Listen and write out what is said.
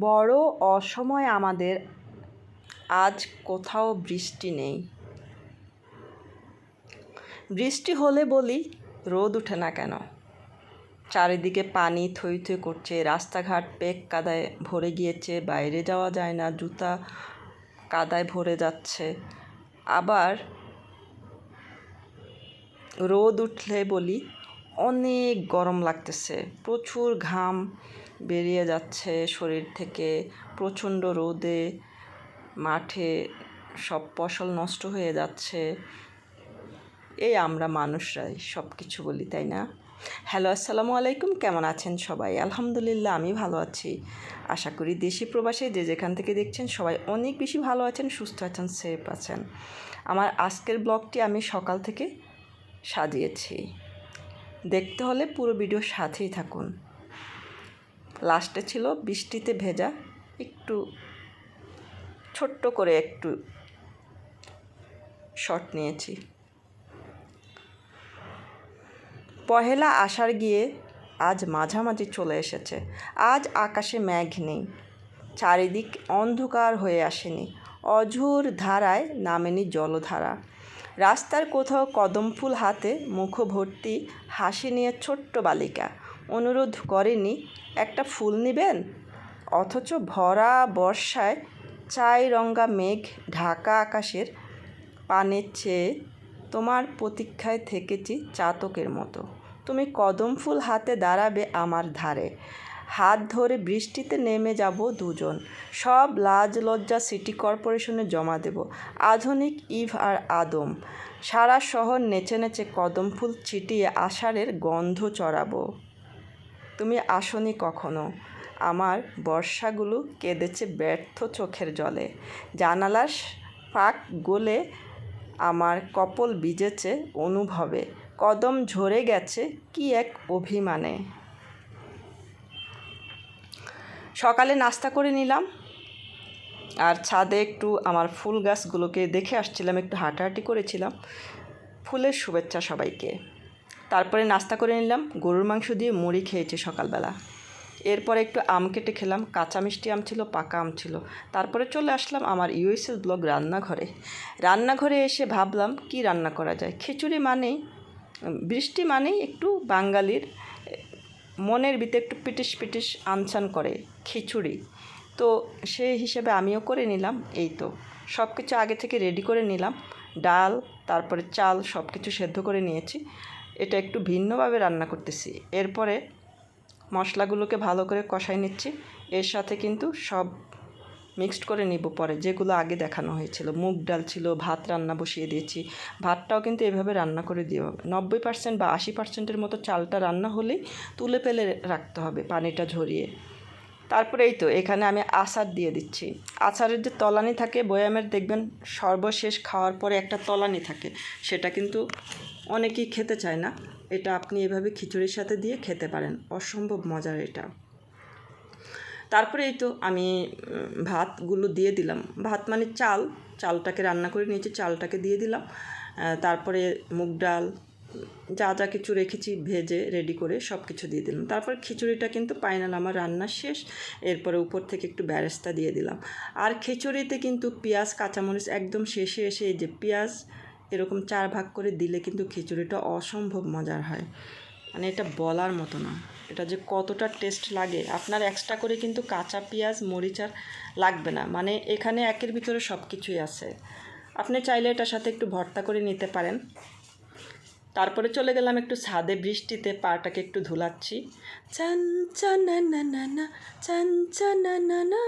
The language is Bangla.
বড় অসময় আমাদের আজ কোথাও বৃষ্টি নেই। বৃষ্টি হলে বলি রোদ উঠে না কেন? চারিদিকে পানি থই থই করছে, রাস্তাঘাট পেক কাদায় ভরে গিয়েছে, বাইরে যাওয়া যায় না, জুতা কাদায় ভরে যাচ্ছে। আবার রোদ উঠলে বলি অনেক গরম লাগতেছে, প্রচুর ঘাম বেরিয়ে যাচ্ছে শরীর থেকে প্রচণ্ড রোদে, মাঠে সব ফসল নষ্ট হয়ে যাচ্ছে। এই আমরা মানুষরাই, সব কিছু বলি, তাই না? হ্যালো, আসসালামু আলাইকুম, কেমন আছেন সবাই? আলহামদুলিল্লাহ, আমি ভালো আছি। আশা করি দেশি প্রবাসে যে যেখান থেকে দেখছেন সবাই অনেক বেশি ভালো আছেন, সুস্থ আছেন, সেফ আছেন। আমার আজকের ব্লগটি আমি সকাল থেকে সাজিয়েছি। দেখতে হলে পুরো ভিডিও সাথেই থাকুন। লাস্টে ছিল বৃষ্টিতে ভেজা। একটু ছোট্ট করে একটু শট নিয়েছি। পহেলা আষাঢ় গিয়ে আজ মাঝামাঝি চলে এসেছে। আজ আকাশে মেঘ নেই। চারিদিক অন্ধকার হয়ে আসেনি। অঝোর ধারায় নামেনি জলধারা। রাস্তার কোথাও কদম ফুল হাতে মুখভর্তি হাসি নিয়ে ছোট্ট বালিকা। অনুরোধ করেনি, একটা ফুল নেবেন? অথচ ভরা বর্ষায় চাই রঙ্গা মেঘ ঢাকা আকাশের পানের চেয়ে তোমার প্রতীক্ষায় থেকেছি চাতকের মতো। তুমি কদম ফুল হাতে দাঁড়াবে আমার ধারে। হাত ধরে বৃষ্টিতে নেমে যাব দুজন। সব লাজ লজ্জা সিটি কর্পোরেশনে জমা দেব। আধুনিক ইভ আর আদম। সারা শহর নেচে নেচে কদম ফুল ছিটিয়ে আষাঢ়ের গন্ধ চড়াবো। তুমি আসনি কখনো? আমার বর্ষাগুলো কেঁদেছে ব্যর্থ চোখের জলে। জানালার ফাঁক গলে আমার কপল বিজেছে অনুভবে। কদম ঝরে গেছে কি এক অভিমানে। সকালে নাস্তা করে নিলাম। আর ছাদে একটু আমার ফুল গাছগুলোকে দেখে আসছিলাম, একটু হাঁটাহাঁটি করেছিলাম। ফুলের শুভেচ্ছা সবাইকে। তারপরে নাস্তা করে নিলাম, গরুর মাংস দিয়ে মুড়ি খেয়েছি সকালবেলা। এরপরে একটু আম কেটে খেলাম, কাঁচা মিষ্টি আম ছিল, পাকা আম ছিল। তারপরে চলে আসলাম আমার ইউএসএস ব্লগ রান্নাঘরে। রান্নাঘরে এসে ভাবলাম, কি রান্না করা যায়? খিচুড়ি মানেই, বৃষ্টি মানেই একটু বাঙালির, মনের ভিতরে একটু পিটিস পিটিস আনছান করে খিচুড়ি। তো সেই হিসেবে আমিও করে নিলাম, এই তো। সব কিছু আগে থেকে রেডি করে নিলাম, ডাল, তারপরে চাল সব কিছু সেদ্ধ করে নিয়েছি। এটা একটু ভিন্নভাবে রান্না করতেছি। এরপরে মশলাগুলোকে ভালো করে কষাই নিচ্ছি। এর সাথে কিন্তু সব মিক্সড করে নিব পরে, যেগুলো আগে দেখানো হয়েছিল। মুগ ডাল ছিল, ভাত রান্না বসিয়ে দিয়েছি। ভাতটাও কিন্তু এভাবে রান্না করে দিয়ে হবে নব্বই পার্সেন্ট বা আশি পার্সেন্টের মতো চালটা রান্না হলেই তুলে পেলে রাখতে হবে পানিটা ঝরিয়ে। তারপরে এই তো, এখানে আমি আচার দিয়ে দিচ্ছি। আচারের যে তলানি থাকে, বয়ামের দেখবেন সর্বশেষ খাওয়ার পরে একটা তলানি থাকে। সেটা কিন্তু অনেকেই খেতে চায় না। এটা আপনি এভাবে খিচুড়ির সাথে দিয়ে খেতে পারেন। অসম্ভব মজার এটা। তারপরে এই তো আমি ভাতগুলো দিয়ে দিলাম। ভাত মানে চাল। চালটাকে রান্না করে নিয়েছি, চালটাকে দিয়ে দিলাম। তারপরে মুগ ডাল, যা যা কিছু রেখেছি ভেজে রেডি করে সব কিছু দিয়ে দিলাম। তারপর খিচুড়িটা কিন্তু ফাইনাল আমার রান্না শেষ। এরপরে উপর থেকে একটু ব্যারেস্তা দিয়ে দিলাম। আর খিচুড়িতে কিন্তু পেঁয়াজ, কাঁচামরিচ একদম শেষে এসে এই যে পেঁয়াজ এরকম চার ভাগ করে দিলে কিন্তু খিচুড়িটা অসম্ভব মজার হয়। মানে এটা বলার মতো না। এটা যে কতটা টেস্ট লাগে। আপনার এক্সট্রা করে কিন্তু কাঁচা পেঁয়াজ, মরিচ আর লাগবে না। মানে এখানে একের ভিতরে সব কিছুই আছে। আপনি চাইলে এটার সাথে একটু ভর্তা করে নিতে পারেন। তারপরে চলে গেলাম একটু ছাদে বৃষ্টিতে, পাটাকে একটু ধুলাচ্ছি। চান চানা না না না চান চানা না না